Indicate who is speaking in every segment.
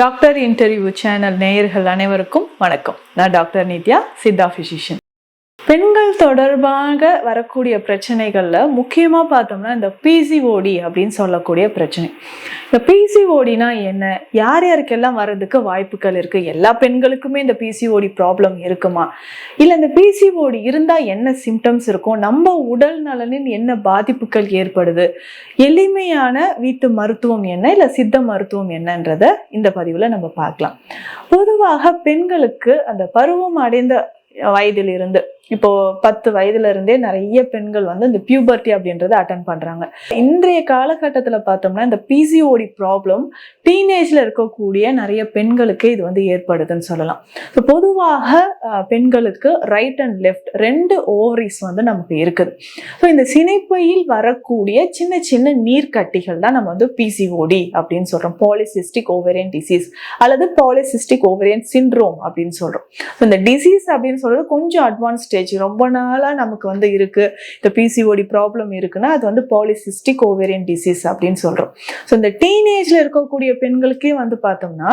Speaker 1: Doctor interview channel நேயர்கள் அனைவருக்கும் வணக்கம். நான் டாக்டர் நித்யா சித்தா ஃபிசிஷியன் பெண்கள் தொடர்பாக வரக்கூடிய பிரச்சனைகள்ல முக்கியமா பார்த்தோம்னா இந்த பிசிஓடி அப்படின்னு சொல்லக்கூடிய பிரச்சனை. இந்த பிசிஓடினா என்ன? யார் யாருக்கெல்லாம் வர்றதுக்கு வாய்ப்புகள் இருக்கு? எல்லா பெண்களுக்குமே இந்த பிசிஓடி ப்ராப்ளம் இருக்குமா? இல்லை இந்த பிசிஓடி இருந்தால் என்ன சிம்டம்ஸ் இருக்கும்? நம்ம உடல் நலனில் என்ன பாதிப்புகள் ஏற்படுது? எளிமையான வீட்டு மருத்துவம் என்ன? இல்லை சித்த மருத்துவம் என்னன்றத இந்த பதிவுல நம்ம பார்க்கலாம். பொதுவாக பெண்களுக்கு அந்த பருவம் அடைந்த வயதிலிருந்து. இப்போ பத்து வயதுல இருந்தே நிறைய பெண்கள் வந்து இந்த பியூபர்ட்டி அப்படின்றத அட்டன் பண்றாங்க. இன்றைய காலகட்டத்தில் பார்த்தோம்னா இந்த பிசிஓடி ப்ராப்ளம் டீனேஜ்ல இருக்கக்கூடிய நிறைய பெண்களுக்கு இது வந்து ஏற்படுதுன்னு சொல்லலாம். ஸோ பொதுவாக பெண்களுக்கு ரைட் அண்ட் லெஃப்ட் ரெண்டு ஓவரிஸ் வந்து நமக்கு இருக்குது. ஸோ இந்த சினைப்பையில் வரக்கூடிய சின்ன சின்ன நீர்க்கட்டிகள் தான் நம்ம வந்து பிசிஓடி அப்படின்னு சொல்றோம். பாலிசிஸ்டிக் ஓவரியன் டிசீஸ் அல்லது பாலிசிஸ்டிக் ஓவரியன் சிண்ட்ரோம் அப்படின்னு சொல்றோம். இந்த டிசீஸ் அப்படின்னு சொல்றது கொஞ்சம் அட்வான்ஸ் ஸ்டேஜ் ரொம்ப நாளா நமக்கு வந்து இருக்கு. இந்த பிசிஓடி ப்ராப்ளம் இருக்குன்னா அது வந்து பாலிசிஸ்டிக் ஓவேரியன் டிசீஸ் அப்படின்னு சொல்றோம். ஸோ இந்த டீனேஜ்ல இருக்கக்கூடிய பெண்களுக்கே வந்து பார்த்தோம்னா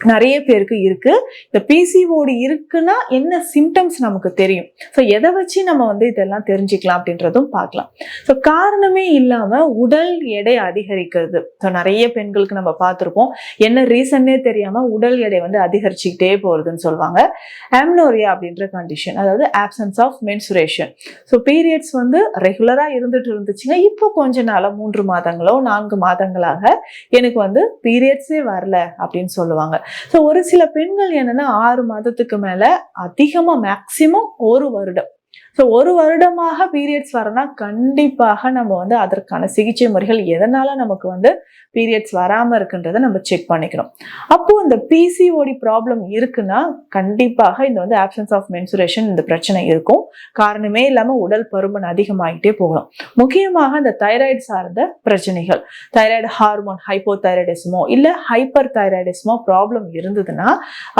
Speaker 1: நிறைய பேருக்கு இருக்கு. இந்த பிசிஓடி இருக்குன்னா என்ன சிம்டம்ஸ் நமக்கு தெரியும்? ஸோ எதை வச்சு நம்ம வந்து இதெல்லாம் தெரிஞ்சுக்கலாம் அப்படின்றதும் பார்க்கலாம். ஸோ காரணமே இல்லாம உடல் எடை அதிகரிக்கிறது. ஸோ நிறைய பெண்களுக்கு நம்ம பார்த்துருப்போம். என்ன ரீசன்னே தெரியாம உடல் எடை வந்து அதிகரிச்சுக்கிட்டே போறதுன்னு சொல்லுவாங்க. ஆம்னோரியா அப்படின்ற கண்டிஷன் அதாவது absence of menstruation so periods வந்து ரெகுலராக இருந்துட்டு இருந்துச்சுங்க இப்போ கொஞ்ச நாளா மூன்று மாதங்களோ நான்கு மாதங்களாக எனக்கு வந்து பீரியட்ஸே வரல அப்படின்னு சொல்லுவாங்க. ஸோ ஒரு சில பெண்கள் என்னன்னா ஆறு மாதத்துக்கு மேல அதிகமாக மேக்சிமம் ஒரு வருடம். ஸோ ஒரு வருடமாக பீரியட்ஸ் வரனா கண்டிப்பாக நம்ம வந்து அதற்கான சிகிச்சை முறைகள் எதனால நமக்கு வந்து பீரியட்ஸ் வராமல் இருக்குன்றதை நம்ம செக் பண்ணிக்கணும். அப்போ இந்த பிசிஓடி ப்ராப்ளம் இருக்குன்னா கண்டிப்பாக இந்த வந்து ஆப்சன்ஸ் ஆஃப் மென்சுரேஷன் இந்த பிரச்சனை இருக்கும். காரணமே இல்லாமல் உடல் பருமன் அதிகமாகிட்டே போகலாம். முக்கியமாக இந்த தைராய்டு சார்ந்த பிரச்சனைகள். தைராய்டு ஹார்மோன் ஹைப்போதைராய்டிசமோ இல்லை ஹைப்பர் தைராய்டிசமோ ப்ராப்ளம் இருந்ததுன்னா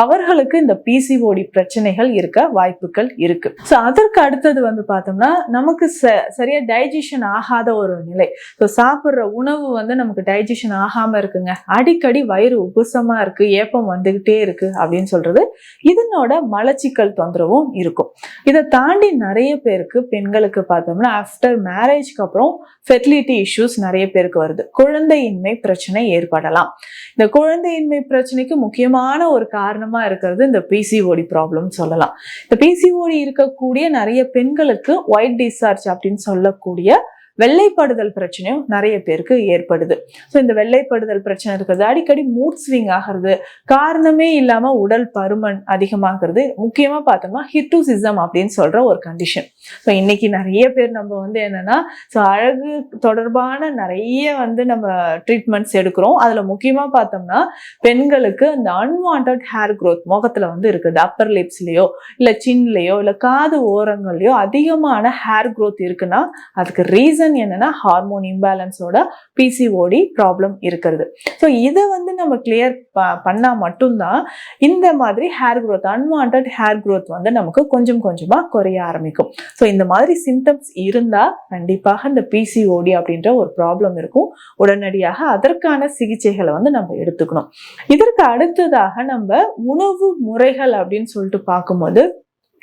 Speaker 1: அவர்களுக்கு இந்த பிசிஓடி பிரச்சனைகள் இருக்க வாய்ப்புகள் இருக்கு. ஸோ அதற்கு அடுத்து அடுத்தது வந்து பார்த்தோம்னா நமக்கு ச- சரியா டைஜஷன் ஆகாத ஒரு நிலை. ஸோ சாப்பிட்ற உணவு வந்து நமக்கு டைஜஷன் ஆகாம இருக்குங்க. அடிக்கடி வயிறு உபசமா இருக்கு ஏப்பம் வந்துகிட்டே இருக்கு அப்படின்னு சொல்கிறது இதனோட மலச்சிக்கல் தொந்தரவும் இருக்கும். இதை தாண்டி நிறைய பேருக்கு பெண்களுக்கு பார்த்தோம்னா ஆஃப்டர் மேரேஜ்க்கு அப்புறம் ஃபெர்டிலிட்டி இஷ்யூஸ் நிறைய பேருக்கு வருது. குழந்தையின்மை பிரச்சனை ஏற்படலாம். இந்த குழந்தையின்மை பிரச்சனைக்கு முக்கியமான ஒரு காரணமா இருக்கிறது இந்த பிசிஓடி ப்ராப்ளம் சொல்லலாம். இந்த பிசிஓடி இருக்கக்கூடிய நிறைய பெண்களுக்கு ஒயிட் டிஸ்சார்ஜ் அப்படின்னு சொல்லக்கூடிய வெள்ளைப்படுதல் பிரச்சனையும் நிறைய பேருக்கு ஏற்படுது. ஸோ இந்த வெள்ளைப்படுதல் பிரச்சனை இருக்கிறது அடிக்கடி மூட் ஸ்விங் ஆகிறது காரணமே இல்லாமல் உடல் பருமன் அதிகமாகிறது முக்கியமாக பார்த்தோம்னா ஹிட்டூசிசம் அப்படின்னு சொல்ற ஒரு கண்டிஷன் ஸோ இன்னைக்கு நிறைய பேர் நம்ம வந்து என்னன்னா ஸோ அழகு தொடர்பான நிறைய வந்து நம்ம ட்ரீட்மெண்ட்ஸ் எடுக்கிறோம். அதில் முக்கியமாக பார்த்தோம்னா பெண்களுக்கு இந்த அன்வான்ட் ஹேர் க்ரோத் முகத்தில் வந்து இருக்குது. அப்பர் லிப்ஸ்லேயோ இல்லை சின்லேயோ இல்லை காது ஓரங்கள்லேயோ அதிகமான ஹேர் க்ரோத் இருக்குன்னா அதுக்கு ரீசன் என்னன்னா ஹார்மோன் இம்பேலன்ஸோட பிசிஓடி ப்ராப்ளம் இருக்கிறது. ஸோ இதை வந்து நம்ம கிளியர் ப பண்ணா மட்டும்தான் இந்த மாதிரி hair growth unwanted hair growth வந்து நமக்கு கொஞ்சம் கொஞ்சமா குறைய ஆரம்பிக்கும். ஸோ இந்த மாதிரி சிம்டம்ஸ் இருந்தா கண்டிப்பாக இந்த பிசிஓடி அப்படின்ற ஒரு ப்ராப்ளம் இருக்கும். உடனடியாக அதற்கான சிகிச்சைகளை வந்து நம்ம எடுத்துக்கணும். இதற்கு அடுத்ததாக நம்ம உணவு முறைகள் அப்படின்னு சொல்லிட்டு பார்க்கும்போது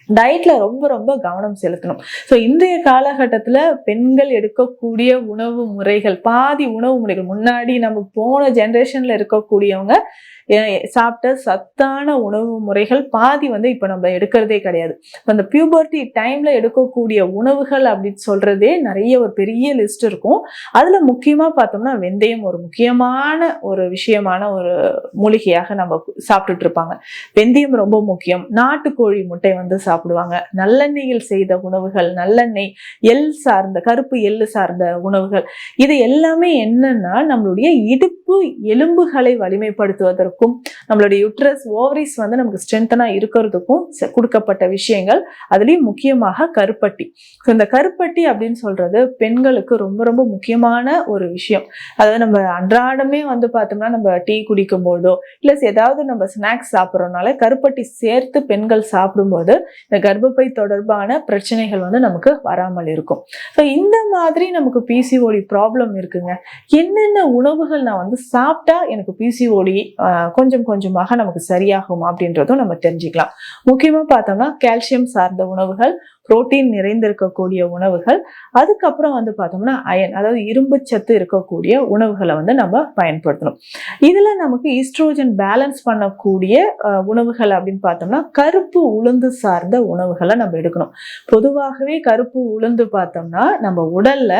Speaker 1: டயட்ல ரொம்ப ரொம்ப கவனம் செலுத்தணும். ஸோ இன்றைய காலகட்டத்துல பெண்கள் எடுக்கக்கூடிய உணவு முறைகள் பாதி உணவு முறைகள் முன்னாடி நம்ம போன ஜென்ரேஷன்ல இருக்கக்கூடியவங்க சாப்பிட்ட சத்தான உணவு முறைகள் பாதி வந்து இப்போ நம்ம எடுக்கிறதே கிடையாது. இப்போ அந்த பியூபர்ட்டி டைமில் எடுக்கக்கூடிய உணவுகள் அப்படின்னு சொல்கிறதே நிறைய ஒரு பெரிய லிஸ்ட் இருக்கும். அதில் முக்கியமாக பார்த்தோம்னா வெந்தயம் ஒரு முக்கியமான ஒரு விஷயமான ஒரு மூலிகையாக நம்ம சாப்பிட்டுட்டு இருப்பாங்க. வெந்தயம் ரொம்ப முக்கியம். நாட்டுக்கோழி முட்டை வந்து சாப்பிடுவாங்க. நல்லெண்ணெயில் செய்த உணவுகள் நல்லெண்ணெய் எள் சார்ந்த கருப்பு எள்ளு சார்ந்த உணவுகள் இது எல்லாமே என்னன்னா நம்மளுடைய இடுப்பு எலும்புகளை வலிமைப்படுத்துவதற்கும் நம்மளுடைய யுட்ரஸ் ஓவரிஸ் வந்து நமக்கு ஸ்ட்ரென்த்தனா இருக்கிறதுக்கும் கொடுக்கப்பட்ட விஷயங்கள். அதுலயும் முக்கியமாக கருப்பட்டி. ஸோ இந்த கருப்பட்டி அப்படின்னு சொல்றது பெண்களுக்கு ரொம்ப ரொம்ப முக்கியமான ஒரு விஷயம். அதாவது நம்ம அன்றாடமே வந்து பார்த்தோம்னா நம்ம டீ குடிக்கும் போதோ இல்லை ஏதாவது நம்ம ஸ்நாக்ஸ் சாப்பிட்றோம்னால கருப்பட்டி சேர்த்து பெண்கள் சாப்பிடும்போது இந்த கர்ப்பப்பை தொடர்பான பிரச்சனைகள் வந்து நமக்கு வராமல் இருக்கும். ஸோ இந்த மாதிரி நமக்கு பிசிஓடி ப்ராப்ளம் இருக்குங்க. என்னென்ன உணவுகள் நான் வந்து சாப்பிட்டா எனக்கு பிசிஓடி கொஞ்சம் கொஞ்சமாக நமக்கு சரியாகும் அப்படின்றதும் நம்ம தெரிஞ்சுக்கலாம். முக்கியமாக பார்த்தோம்னா கால்சியம் சார்ந்த உணவுகள் புரோட்டீன் நிறைந்திருக்கக்கூடிய உணவுகள். அதுக்கப்புறம் வந்து பார்த்தோம்னா அயன் அதாவது இரும்பு சத்து இருக்கக்கூடிய உணவுகளை வந்து நம்ம பயன்படுத்தணும். இதில் நமக்கு ஈஸ்ட்ரோஜன் பேலன்ஸ் பண்ணக்கூடிய உணவுகள் அப்படின்னு பார்த்தோம்னா கருப்பு உளுந்து சார்ந்த உணவுகளை நம்ம எடுக்கணும். பொதுவாகவே கருப்பு உளுந்து பார்த்தோம்னா நம்ம உடல்ல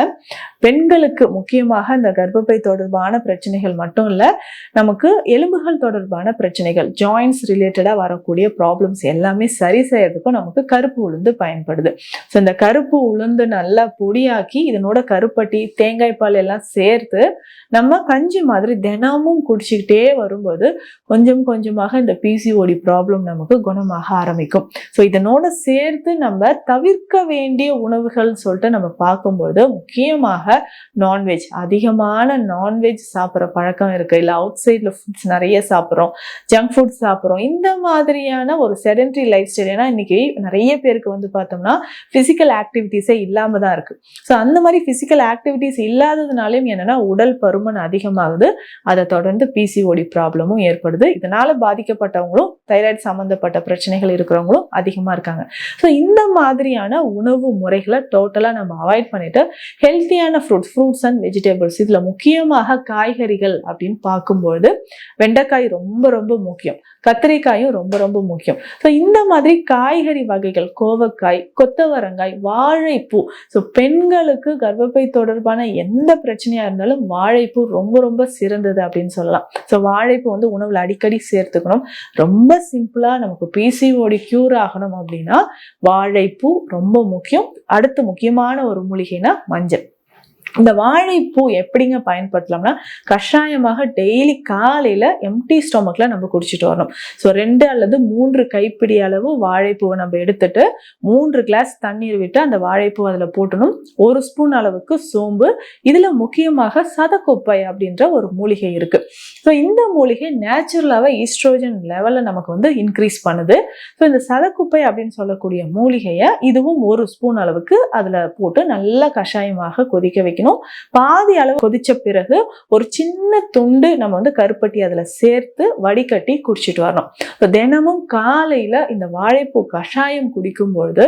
Speaker 1: பெண்களுக்கு முக்கியமாக இந்த கர்ப்பப்பை தொடர்பான பிரச்சனைகள் மட்டும் இல்லை நமக்கு எலும்புகள் தொடர்பான பிரச்சனைகள் ஜாயின்ஸ் ரிலேட்டடாக வரக்கூடிய ப்ராப்ளம்ஸ் எல்லாமே சரி செய்யறதுக்கும் நமக்கு கருப்பு உளுந்து தேவைப்படுது. ஸோ இந்த கருப்பு உளுந்து நல்லா பொடியாக்கி இதனோட கருப்பட்டி தேங்காய் பால் எல்லாம் சேர்த்து நம்ம கஞ்சி மாதிரி தினமும் குடிச்சிக்கிட்டே வரும்போது கொஞ்சம் கொஞ்சமாக இந்த பிசிஓடி ப்ராப்ளம் நமக்கு குணமாக ஆரம்பிக்கும். ஸோ இதனோட சேர்த்து நம்ம தவிர்க்க வேண்டிய உணவுகள் சொல்லிட்டு நம்ம பார்க்கும்போது முக்கியமாக நான்வெஜ் அதிகமான நான்வெஜ் சாப்பிட்ற பழக்கம் இருக்கு. இல்லை அவுட் சைடில் ஃபுட்ஸ் நிறைய சாப்பிட்றோம். ஜங்க் ஃபுட் சாப்பிட்றோம். இந்த மாதிரியான ஒரு செடன்ட்ரி லைஃப் ஸ்டைல் ஏன்னா இன்னைக்கு நிறைய பேருக்கு வந்து பார்த்தோம்னா ஃபிசிக்கல் ஆக்டிவிட்டீஸே இல்லாம தான் இருக்கு. ஸோ அந்த மாதிரி ஃபிசிக்கல் ஆக்டிவிட்டீஸ் இல்லாததுனாலையும் என்னன்னா உடல் பருமன் அதிகமாகுது. அதை தொடர்ந்து பிசிஓடி ப்ராப்ளமும் ஏற்படுது. இதனால பாதிக்கப்பட்டவங்களும் தைராய்டு சம்மந்தப்பட்ட பிரச்சனைகள் இருக்கிறவங்களும் அதிகமா இருக்காங்க. ஸோ இந்த மாதிரியான உணவு முறைகளை டோட்டலாக நம்ம அவாய்ட் பண்ணிட்டு ஹெல்த்தியான ஃப்ரூட்ஸ் ஃப்ரூட்ஸ் அண்ட் வெஜிடபிள்ஸ் இதில் முக்கியமாக காய்கறிகள் அப்படின்னு பார்க்கும்பொழுது வெண்டைக்காய் ரொம்ப ரொம்ப முக்கியம். கத்திரிக்காயும் ரொம்ப ரொம்ப முக்கியம். ஸோ இந்த மாதிரி காய்கறி வகைகள் கோவக்காய் கொத்தவரங்காய் வாழைப்பூ. ஸோ பெண்களுக்கு கர்ப்பப்பை தொடர்பான எந்த பிரச்சனையாக இருந்தாலும் வாழைப்பூ ரொம்ப ரொம்ப சிறந்தது அப்படின்னு சொல்லலாம். ஸோ வாழைப்பூ வந்து உணவில் அடிக்கடி சேர்த்துக்கணும். ரொம்ப சிம்பிளாக நமக்கு பிசிஓடி கியூர் ஆகணும் அப்படின்னா வாழைப்பூ ரொம்ப முக்கியம். அடுத்து முக்கியமான ஒரு மூலிகைனா மஞ்சள். இந்த வாழைப்பூ எப்படிங்க பயன்படுத்தலாம்னா கஷாயமாக டெய்லி காலையில் எம்டி ஸ்டொமக்கில் நம்ம குடிச்சிட்டு வரணும். ஸோ ரெண்டு அல்லது மூன்று கைப்பிடி அளவு வாழைப்பூவை நம்ம எடுத்துட்டு மூன்று கிளாஸ் தண்ணீர் விட்டு அந்த வாழைப்பூ அதில் போட்டணும். ஒரு ஸ்பூன் அளவுக்கு சோம்பு இதில் முக்கியமாக சதக்கொப்பை அப்படின்ற ஒரு மூலிகை இருக்குது ஸோ இந்த மூலிகை நேச்சுரலாகவே ஈஸ்ட்ரோஜன் லெவலை நமக்கு வந்து இன்க்ரீஸ் பண்ணுது. ஸோ இந்த சதக்குப்பை அப்படின்னு சொல்லக்கூடிய மூலிகையை இதுவும் ஒரு ஸ்பூன் அளவுக்கு அதில் போட்டு நல்லா கஷாயமாக கொதிக்க வைக்கணும். பாதி அளவு கொதிச்ச பிறகு ஒரு சின்ன துண்டு நம்ம வந்து கருப்பட்டி அதில் சேர்த்து வடிகட்டி குடிச்சிட்டு வரணும். இப்போ தினமும் காலையில் இந்த வாழைப்பூ கஷாயம் குடிக்கும் பொழுது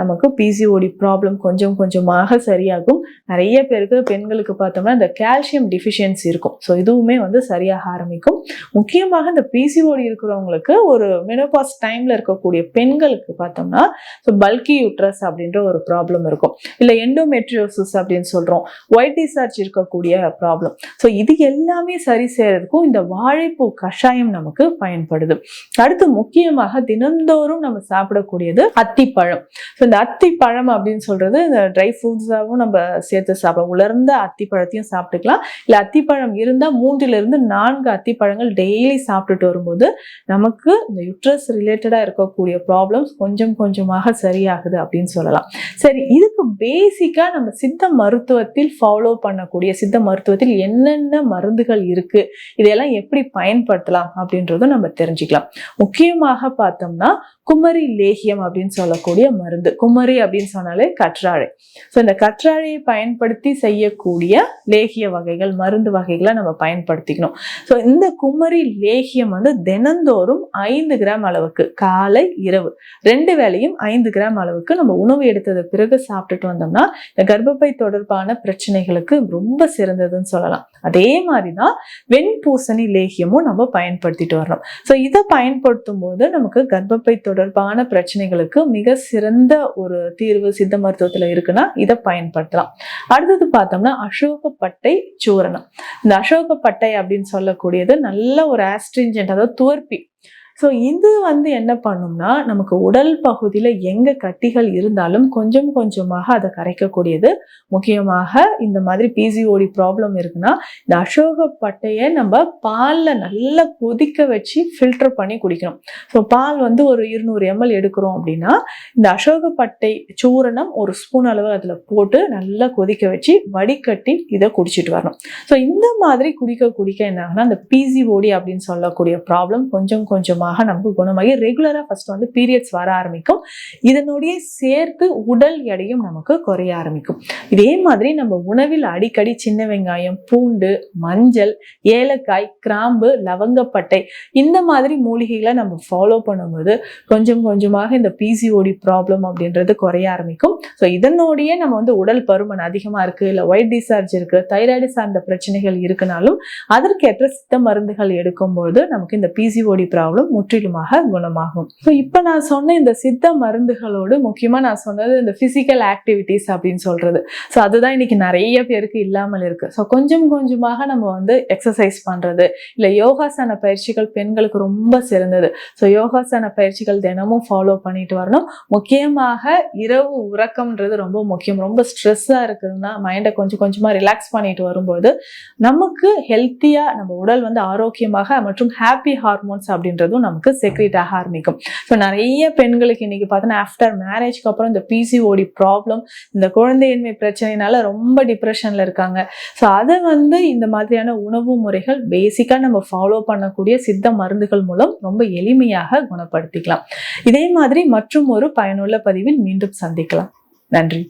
Speaker 1: நமக்கு பிசிஓடி ப்ராப்ளம் கொஞ்சம் கொஞ்சமாக சரியாகும். நிறைய பேருக்கு பெண்களுக்கு பார்த்தோம்னா இந்த கால்சியம் டிஃபிஷியன்சி இருக்கும். ஸோ இதுவுமே வந்து சரியாக ஆரம்பிக்கும். முக்கியமாக இந்த பிசிஓடி இருக்கிறவங்களுக்கு ஒரு மெனோபாஸ் டைம்ல இருக்கக்கூடிய பெண்களுக்கு பார்த்தோம்னா ஸோ பல்கி யூட்ரஸ் அப்படின்ற ஒரு ப்ராப்ளம் இருக்கும். இல்லை எண்டோமெட்ரியோசிஸ் அப்படின்னு சொல்றோம். ஒயிட் டிசார்ஜ் இருக்கக்கூடிய ப்ராப்ளம் ஸோ இது எல்லாமே சரி செய்யறதுக்கும் இந்த வாழைப்பூ கஷாயம் நமக்கு பயன்படுது. அடுத்து முக்கியமாக தினந்தோறும் நம்ம சாப்பிடக்கூடியது அத்திப்பழம். ஸோ இந்த அத்திப்பழம் அப்படின்னு சொல்றது இந்த ட்ரை ஃப்ரூட்ஸாகவும் நம்ம சேர்த்து சாப்பிடலாம். உலர்ந்த அத்திப்பழத்தையும் சாப்பிட்டுக்கலாம். இல்லை அத்திப்பழம் இருந்தால் மூன்றிலிருந்து நான்கு அத்திப்பழங்கள் டெய்லி சாப்பிட்டுட்டு வரும்போது நமக்கு இந்த யுட்ரஸ் ரிலேட்டடாக இருக்கக்கூடிய ப்ராப்ளம்ஸ் கொஞ்சம் கொஞ்சமாக சரியாகுது அப்படின்னு சொல்லலாம். சரி இதுக்கு பேசிக்காக நம்ம சித்த மருத்துவத்தில் ஃபாலோ பண்ணக்கூடிய சித்த மருத்துவத்தில் என்னென்ன மருந்துகள் இருக்கு இதையெல்லாம் எப்படி பயன்படுத்தலாம் அப்படின்றதும் நம்ம தெரிஞ்சுக்கலாம். முக்கியமாக பார்த்தோம்னா குமரி லேகியம் அப்படின்னு சொல்லக்கூடிய மருந்து. குமரி அப்படின்னு சொன்னாலே கற்றாழை. ஸோ இந்த கற்றாழையை பயன்படுத்தி செய்யக்கூடிய லேகிய வகைகள் மருந்து வகைகளை நம்ம பயன்படுத்திக்கணும். ஸோ இந்த குமரி லேகியம் வந்து தினந்தோறும் ஐந்து கிராம் அளவுக்கு காலை இரவு. ரெண்டு வேளையும் ஐந்து கிராம் அளவுக்கு நம்ம உணவு எடுத்தது பிறகு சாப்பிட்டுட்டு வந்தோம்னா இந்த கர்ப்பப்பை தொடர்பான பிரச்சனைகளுக்கு ரொம்ப சிறந்ததுன்னு சொல்லலாம். அதே மாதிரி தான் வெண்பூசணி லேகியமும் நம்ம பயன்படுத்திட்டு வரணும். ஸோ இதை பயன்படுத்தும் போது நமக்கு கர்ப்பப்பை தொடர்பான பிரச்சனைகளுக்கு மிக சிறந்த ஒரு தீர்வு சித்த மருத்துவத்தில் இருக்குன்னா இதை பயன்படுத்தலாம். அடுத்தது பார்த்தோம்னா அசோகப்பட்டை சூரணம். இந்த அசோகப்பட்டை அப்படின்னு சொல்லக்கூடியது நல்ல ஒரு ஆஸ்ட்ரிஞ்சன்ட் அதாவது துவர்ப்பி ஸோ இது வந்து என்ன பண்ணும்னா நமக்கு உடல் பகுதியில் எங்கே கட்டிகள் இருந்தாலும் கொஞ்சம் கொஞ்சமாக அதை கரைக்கக்கூடியது. முக்கியமாக இந்த மாதிரி பிசிஓடி ப்ராப்ளம் இருக்குன்னா இந்த அசோக பட்டையை நம்ம பாலில் நல்லா கொதிக்க வச்சு ஃபில்டர் பண்ணி குடிக்கணும். ஸோ பால் வந்து ஒரு இருநூறு எம்எல் எடுக்கிறோம் அப்படின்னா இந்த அசோக பட்டை சூரணம் ஒரு ஸ்பூன் அளவு அதில் போட்டு நல்லா கொதிக்க வச்சு வடிகட்டி இதை குடிச்சிட்டு வரணும். ஸோ இந்த மாதிரி குடிக்க குடிக்க என்ன ஆகுனா இந்த பிசிஓடி அப்படின்னு சொல்லக்கூடிய ப்ராப்ளம் கொஞ்சம் கொஞ்சமாக கொஞ்சமாக நமக்கு குணமாகி ரெகுலராக ஃபர்ஸ்ட் வந்து பீரியட்ஸ் வர ஆரம்பிக்கும். இதனுடைய சேர்த்து உடல் எடையும் நமக்கு குறைய ஆரம்பிக்கும். இதே மாதிரி நம்ம உணவில் அடிக்கடி சின்ன வெங்காயம் பூண்டு மஞ்சள் ஏலக்காய் கிராம்பு லவங்கப்பட்டை இந்த மாதிரி மூலிகைகளை நம்ம ஃபாலோ பண்ணும்போது கொஞ்சம் கொஞ்சமாக இந்த பிசிஓடி ப்ராப்ளம் அப்படின்றது குறைய ஆரம்பிக்கும். ஸோ இதனுடைய நம்ம வந்து உடல் பருமன் அதிகமாக இருக்குது இல்லை ஒயிட் டிசார்ஜ் இருக்குது தைராய்டு சார்ந்த பிரச்சனைகள் இருக்குனாலும் அதற்கேற்ற சித்த மருந்துகள் எடுக்கும்போது நமக்கு இந்த பிசிஓடி ப்ராப்ளம் முற்றிலுமாக குணமாகும். ஸோ இப்போ நான் சொன்ன இந்த சித்த மருந்துகளோடு முக்கியமாக நான் சொன்னது இந்த ஃபிசிக்கல் ஆக்டிவிட்டீஸ் அப்படின்னு சொல்றது. ஸோ அதுதான் இன்னைக்கு நிறைய பேருக்கு இல்லாமல் இருக்கு. ஸோ கொஞ்சம் கொஞ்சமாக நம்ம வந்து எக்ஸசைஸ் பண்ணுறது இல்லை யோகாசன பயிற்சிகள் பெண்களுக்கு ரொம்ப சிறந்தது. ஸோ யோகாசன பயிற்சிகள் தினமும் ஃபாலோ பண்ணிட்டு வரணும். முக்கியமாக இரவு உறக்கம்ன்றது ரொம்ப முக்கியம். ரொம்ப ஸ்ட்ரெஸ்ஸாக இருக்குதுன்னா மைண்டை கொஞ்சம் கொஞ்சமாக ரிலாக்ஸ் பண்ணிட்டு வரும்போது நமக்கு ஹெல்த்தியாக நம்ம உடல் வந்து ஆரோக்கியமாக மற்றும் ஹாப்பி ஹார்மோன்ஸ் அப்படின்றதும் நமக்கு செக்ரேட் ஆக ஆரம்பிக்கும். ஸோ நிறைய பெண்களுக்கு இன்னைக்கு பார்த்தோன்னா ஆஃப்டர் மேரேஜ்க்கு அப்புறம் இந்த பிசிஓடி ப்ராப்ளம் இந்த குழந்தையின்மை பிரச்சனைனால ரொம்ப டிப்ரெஷனில் இருக்காங்க. ஸோ அதை வந்து இந்த மாதிரியான உணவு முறைகள் பேசிக்காக நம்ம ஃபாலோ பண்ணக்கூடிய சித்த மருந்துகள் மூலம் ரொம்ப எளிமையாக குணப்படுத்திக்கலாம். இதே மாதிரி மற்றும் ஒரு பயனுள்ள பதிவில் மீண்டும் சந்திக்கலாம். நன்றி.